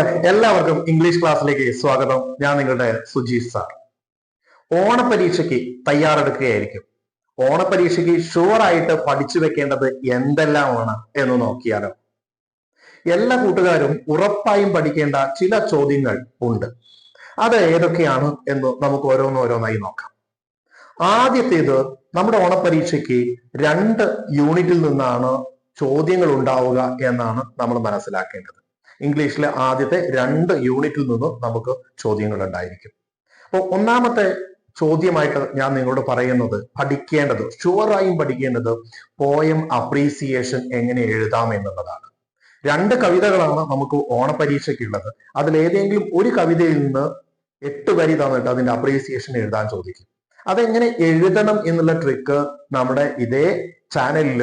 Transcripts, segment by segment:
എല്ലാവർക്കും ഇംഗ്ലീഷ് ക്ലാസ്സിലേക്ക് സ്വാഗതം. ഞാൻ നിങ്ങളുടെ സുജീത് സാർ ഓണപരീക്ഷയ്ക്ക് തയ്യാറെടുക്കുകയായിരിക്കും. ഓണപരീക്ഷയ്ക്ക് ഷുവർ ആയിട്ട് പഠിച്ചു വെക്കേണ്ടത് എന്തെല്ലാമാണ് എന്ന് നോക്കിയാലോ. എല്ലാ കൂട്ടുകാരും ഉറപ്പായും പഠിക്കേണ്ട ചില ചോദ്യങ്ങൾ ഉണ്ട്. അത് ഏതൊക്കെയാണ് എന്ന് നമുക്ക് ഓരോന്നോരോന്നായി നോക്കാം. ആദ്യത്തേത് നമ്മുടെ ഓണപരീക്ഷയ്ക്ക് രണ്ട് യൂണിറ്റിൽ നിന്നാണ് ചോദ്യങ്ങൾ ഉണ്ടാവുക എന്നാണ് നമ്മൾ മനസ്സിലാക്കേണ്ടത്. ഇംഗ്ലീഷിലെ ആദ്യത്തെ രണ്ട് യൂണിറ്റിൽ നിന്നും നമുക്ക് ചോദ്യങ്ങൾ ഉണ്ടായിരിക്കും. അപ്പോൾ ഒന്നാമത്തെ ചോദ്യമായിട്ട് ഞാൻ നിങ്ങളോട് പറയുന്നത് പഠിക്കേണ്ടത് ഷുവറായും പഠിക്കേണ്ടത് പോയം അപ്രീസിയേഷൻ എങ്ങനെ എഴുതാം എന്നുള്ളതാണ്. രണ്ട് കവിതകളാണ് നമുക്ക് ഓണപരീക്ഷയ്ക്കുള്ളത്. അതിൽ ഏതെങ്കിലും ഒരു കവിതയിൽ നിന്ന് എട്ട് വരി തന്നിട്ട് അതിന്റെ അപ്രീസിയേഷൻ എഴുതാൻ ചോദിക്കും. അതെങ്ങനെ എഴുതണം എന്നുള്ള ട്രിക്ക് നമ്മുടെ ഇതേ ചാനലിൽ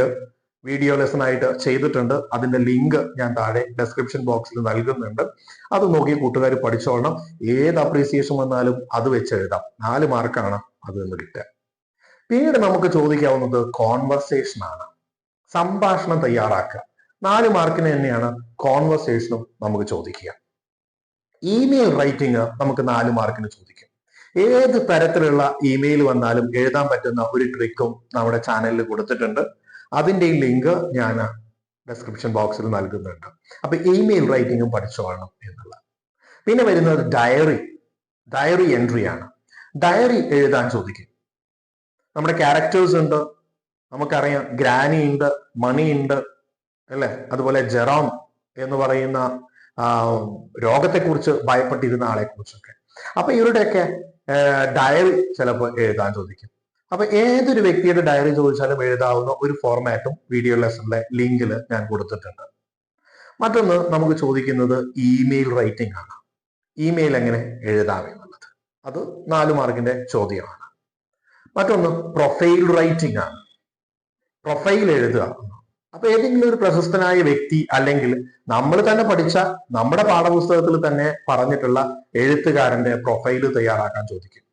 വീഡിയോ ലെസൺ ആയിട്ട് ചെയ്തിട്ടുണ്ട്. അതിന്റെ ലിങ്ക് ഞാൻ താഴെ ഡെസ്ക്രിപ്ഷൻ ബോക്സിൽ നൽകുന്നുണ്ട്. അത് നോക്കി കൂട്ടുകാർ പഠിച്ചോളണം. ഏത് അപ്രീസിയേഷൻ വന്നാലും അത് വെച്ച് എഴുതാം. നാല് മാർക്കാണ് അത് നിന്ന് കിട്ടുക. പിന്നീട് നമുക്ക് ചോദിക്കാവുന്നത് കോൺവെർസേഷൻ ആണ്. സംഭാഷണം തയ്യാറാക്കുക. നാല് മാർക്കിന് തന്നെയാണ് കോൺവെർസേഷനും നമുക്ക് ചോദിക്കുക. ഇമെയിൽ റൈറ്റിംഗ് നമുക്ക് നാല് മാർക്കിന് ചോദിക്കും. ഏത് തരത്തിലുള്ള ഇമെയിൽ വന്നാലും എഴുതാൻ പറ്റുന്ന ഒരു ട്രിക്കും നമ്മുടെ ചാനലിൽ കൊടുത്തിട്ടുണ്ട്. അതിന്റെ ലിങ്ക് ഞാൻ ഡെസ്ക്രിപ്ഷൻ ബോക്സിൽ നൽകുന്നുണ്ട്. അപ്പൊ ഇമെയിൽ റൈറ്റിംഗും പഠിച്ചോളണം എന്നുള്ളത്. പിന്നെ വരുന്നത് ഡയറി ഡയറി എൻട്രി ആണ്. ഡയറി എഴുതാൻ ചോദിക്കും. നമ്മുടെ ക്യാരക്ടേഴ്സ് ഉണ്ട്. നമുക്കറിയാം ഗ്രാനി ഉണ്ട് മണി ഉണ്ട് അല്ലേ? അതുപോലെ ജെറോം എന്ന് പറയുന്ന രോഗത്തെക്കുറിച്ച് ഭയപ്പെട്ടിരുന്ന ആളെ കുറിച്ചൊക്കെ അപ്പൊ ഇവരുടെയൊക്കെ ഡയറി ചിലപ്പോൾ എഴുതാൻ ചോദിക്കും. അപ്പൊ ഏതൊരു വ്യക്തിയുടെ ഡയറി ചോദിച്ചാലും എഴുതാവുന്ന ഒരു ഫോർമാറ്റും വീഡിയോ ലെസണിലെ ലിങ്കിൽ ഞാൻ കൊടുത്തിട്ടുണ്ട്. മറ്റൊന്ന് നമുക്ക് ചോദിക്കുന്നത് ഇമെയിൽ റൈറ്റിംഗ് ആണ്. ഇമെയിൽ എങ്ങനെ എഴുതാം എന്നുള്ളത്. അത് നാല് മാർക്കിന്റെ ചോദ്യമാണ്. മറ്റൊന്ന് പ്രൊഫൈൽ റൈറ്റിംഗ് ആണ്. പ്രൊഫൈൽ എഴുതുക. അപ്പൊ ഏതെങ്കിലും ഒരു പ്രശസ്തനായ വ്യക്തി അല്ലെങ്കിൽ നമ്മൾ തന്നെ പഠിച്ച നമ്മുടെ പാഠപുസ്തകത്തിൽ തന്നെ പറഞ്ഞിട്ടുള്ള എഴുത്തുകാരന്റെ പ്രൊഫൈൽ തയ്യാറാക്കാൻ ചോദിക്കും.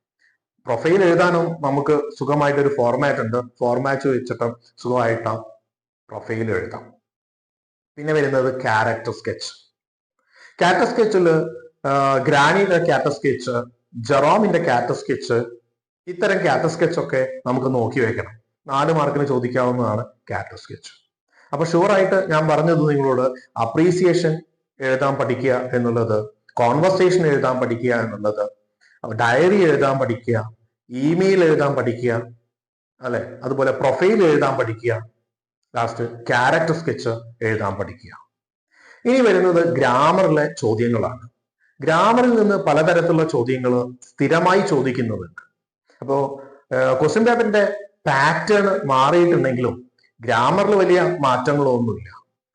പ്രൊഫൈൽ എഴുതാനും നമുക്ക് സുഖമായിട്ട് ഒരു ഫോർമാറ്റ് ഉണ്ട്. ഫോർമാറ്റ് വെച്ചിട്ട് സുഖമായിട്ട് പ്രൊഫൈൽ എഴുതാം. പിന്നെ വരുന്നത് ക്യാരക്ടർ സ്കെച്ച് ക്യാരക്ടർ സ്കെച്ചിൽ ഗ്രാനിയുടെ ക്യാരക്ടർ സ്കെച്ച് ജെറോമിന്റെ ക്യാരക്ടർ സ്കെച്ച് ഇത്തരം ക്യാരക്ടർ സ്കെച്ച് ഒക്കെ നമുക്ക് നോക്കി വെക്കണം. നാല് മാർക്കിന് ചോദിക്കാവുന്നതാണ് ക്യാരക്ടർ സ്കെച്ച് അപ്പൊ ഷുവറായിട്ട് ഞാൻ പറഞ്ഞത് നിങ്ങളോട് അപ്രീസിയേഷൻ എഴുതാൻ പഠിക്കുക എന്നുള്ളത് കോൺവെർസേഷൻ എഴുതാൻ പഠിക്കുക എന്നുള്ളത് ഡയറി എഴുതാൻ പഠിക്കുക ഇമെയിൽ എഴുതാൻ പഠിക്കുക അല്ലെ? അതുപോലെ പ്രൊഫൈൽ എഴുതാൻ പഠിക്കുക ലാസ്റ്റ് ക്യാരക്ടർ സ്കെച്ച് എഴുതാൻ പഠിക്കുക. ഇനി വരുന്നത് ഗ്രാമറിലെ ചോദ്യങ്ങളാണ്. ഗ്രാമറിൽ നിന്ന് പലതരത്തിലുള്ള ചോദ്യങ്ങൾ സ്ഥിരമായി ചോദിക്കുന്നുണ്ട്. അപ്പോ ക്വസ്റ്റ്യൻ പേപ്പറിന്റെ പാറ്റേൺ മാറിയിട്ടുണ്ടെങ്കിലും ഗ്രാമറിൽ വലിയ മാറ്റങ്ങളൊന്നുമില്ല.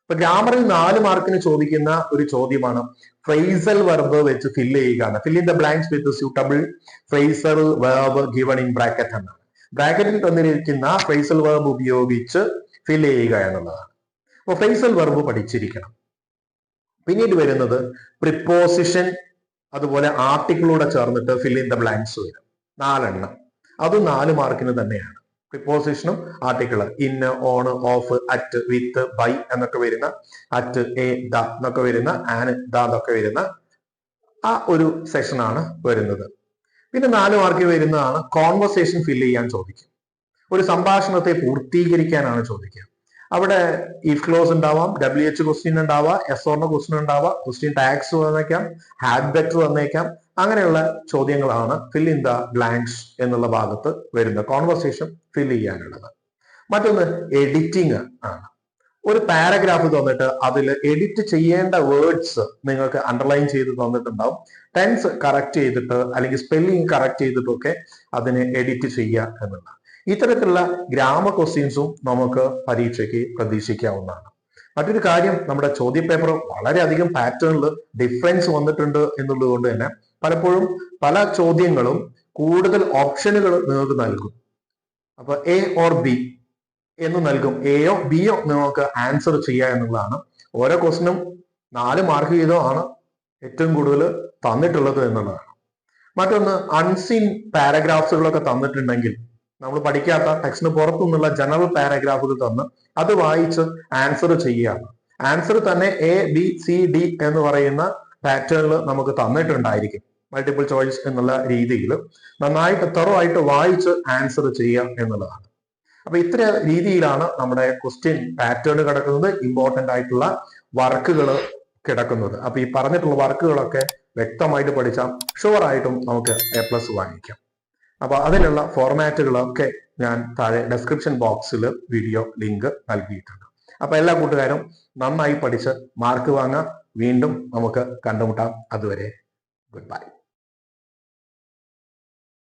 ഇപ്പൊ ഗ്രാമറിൽ നാല് മാർക്കിന് ചോദിക്കുന്ന ഒരു ചോദ്യമാണ് ഫ്രൈസൽ വെർബ് വെച്ച് ഫില്ല് ചെയ്യുകയാണ്. Fill in the blanks with suitable phrasal verb given in bracket എന്നാണ്. ബ്രാക്കറ്റിൽ തന്നിരിക്കുന്ന ഫ്രേസൽ വെർബ് ഉപയോഗിച്ച് ഫില്ല് ചെയ്യുക എന്നുള്ളതാണ്. അപ്പൊ ഫ്രേസൽ വെർബ് പഠിച്ചിരിക്കണം. പിന്നീട് വരുന്നത് പ്രിപ്പോസിഷൻ അതുപോലെ ആർട്ടിക്കിളൂടെ ചേർന്നിട്ട് ഫിൽ ഇൻ ദ ബ്ലാങ്ക്സ് വരും. നാലെണ്ണം. അത് നാല് മാർക്കിന് തന്നെയാണ്. പ്രിപ്പോസിഷനും article in on off at with by എന്നൊക്കെ വരുന്ന അറ്റ് എ ദ എന്നൊക്കെ വരുന്ന ആന് ദ എന്നൊക്കെ വരുന്ന ആ ഒരു സെഷനാണ് വരുന്നത്. പിന്നെ നാല് മാർക്ക് വരുന്നതാണ് കോൺവെർസേഷൻ ഫില്ല് ചെയ്യാൻ ചോദിക്കും. ഒരു സംഭാഷണത്തെ പൂർത്തീകരിക്കാനാണ് ചോദിക്കുക. അവിടെ ഇഫ് ക്ലോസ് ഉണ്ടാവാം ഡബ്ല്യു എച്ച് ക്വസ്റ്റ്യൻ ഉണ്ടാവാം എസ് ഓർണ ക്വസ്റ്റ്യൻ ഉണ്ടാവാം ക്വസ്റ്റ്യൻ ടാക്സ് വന്നേക്കാം ഹാഡ് ബെറ്റ് വന്നേക്കാം അങ്ങനെയുള്ള ചോദ്യങ്ങളാണ് ഫിൽ ഇൻ ദ ബ്ലാങ്ക്സ് എന്നുള്ള ഭാഗത്ത് വരുന്ന കോൺവെർസേഷൻ ഫിൽ ചെയ്യാനുള്ളത്. മറ്റൊന്ന് എഡിറ്റിംഗ് ആണ്. ഒരു പാരഗ്രാഫ് തന്നിട്ട് അതിൽ എഡിറ്റ് ചെയ്യേണ്ട വേർഡ്സ് നിങ്ങൾക്ക് അണ്ടർലൈൻ ചെയ്ത് തന്നിട്ടുണ്ടാവും. ടെൻസ് കറക്റ്റ് ചെയ്തിട്ട് അല്ലെങ്കിൽ സ്പെല്ലിംഗ് കറക്റ്റ് ചെയ്തിട്ടൊക്കെ അതിനെ എഡിറ്റ് ചെയ്യുക എന്നുള്ളതാണ്. ഇത്തരത്തിലുള്ള ഗ്രാമ ക്വസ്റ്റ്യൻസും നമുക്ക് പരീക്ഷയ്ക്ക് പ്രതീക്ഷിക്കാവുന്നതാണ്. മറ്റൊരു കാര്യം നമ്മുടെ ചോദ്യപേപ്പർ വളരെയധികം പാറ്റേണിൽ ഡിഫറൻസ് വന്നിട്ടുണ്ട് എന്നുള്ളത് കൊണ്ട് തന്നെ പലപ്പോഴും പല ചോദ്യങ്ങളും കൂടുതൽ ഓപ്ഷനുകൾ നിങ്ങൾക്ക് നൽകും. അപ്പൊ എ ഓർ ബി എന്ന് നൽകും. എയോ ബിയോ നിങ്ങൾക്ക് ആൻസർ ചെയ്യുക എന്നുള്ളതാണ് ഓരോ ക്വസ്റ്റിനും നാല് മാർക്ക് വീതമാണ് ഏറ്റവും കൂടുതൽ തന്നിട്ടുള്ളത് എന്നുള്ളതാണ്. മറ്റൊന്ന് അൺസീൻ പാരഗ്രാഫ്സുകളൊക്കെ തന്നിട്ടുണ്ടെങ്കിൽ നമ്മൾ പഠിക്കാത്ത ടെക്സ്റ്റിന് പുറത്തു നിന്നുള്ള ജനറൽ പാരഗ്രാഫുകൾ തന്ന് അത് വായിച്ച് ആൻസർ ചെയ്യുകയാണ്. ആൻസർ തന്നെ എ ബി സി ഡി എന്ന് പറയുന്ന പാറ്റേണിൽ നമുക്ക് തന്നിട്ടുണ്ടായിരിക്കും. മൾട്ടിപ്പിൾ ചോയ്സ് എന്നുള്ള രീതിയിൽ നന്നായിട്ട് തെറവായിട്ട് വായിച്ച് ആൻസർ ചെയ്യുക എന്നുള്ളതാണ്. അപ്പൊ ഇത്ര രീതിയിലാണ് നമ്മുടെ ക്വസ്റ്റ്യൻ പാറ്റേൺ കിടക്കുന്നത് ഇമ്പോർട്ടന്റ് ആയിട്ടുള്ള വർക്കുകൾ കിടക്കുന്നത്. അപ്പൊ ഈ പറഞ്ഞിട്ടുള്ള വർക്കുകളൊക്കെ വ്യക്തമായിട്ട് പഠിച്ചാൽ ഷുവർ ആയിട്ടും നമുക്ക് എ പ്ലസ് വാങ്ങിക്കാം. അപ്പൊ അതിനുള്ള ഫോർമാറ്റുകളൊക്കെ ഞാൻ താഴെ ഡെസ്ക്രിപ്ഷൻ ബോക്സിൽ വീഡിയോ ലിങ്ക് നൽകിയിട്ടുണ്ട്. അപ്പൊ എല്ലാ കൂട്ടുകാരും നന്നായി പഠിച്ച് മാർക്ക് വാങ്ങാം വീണ്ടും നമുക്ക് കണ്ടുമുട്ടാം. അതുവരെ ഗുഡ് ബൈ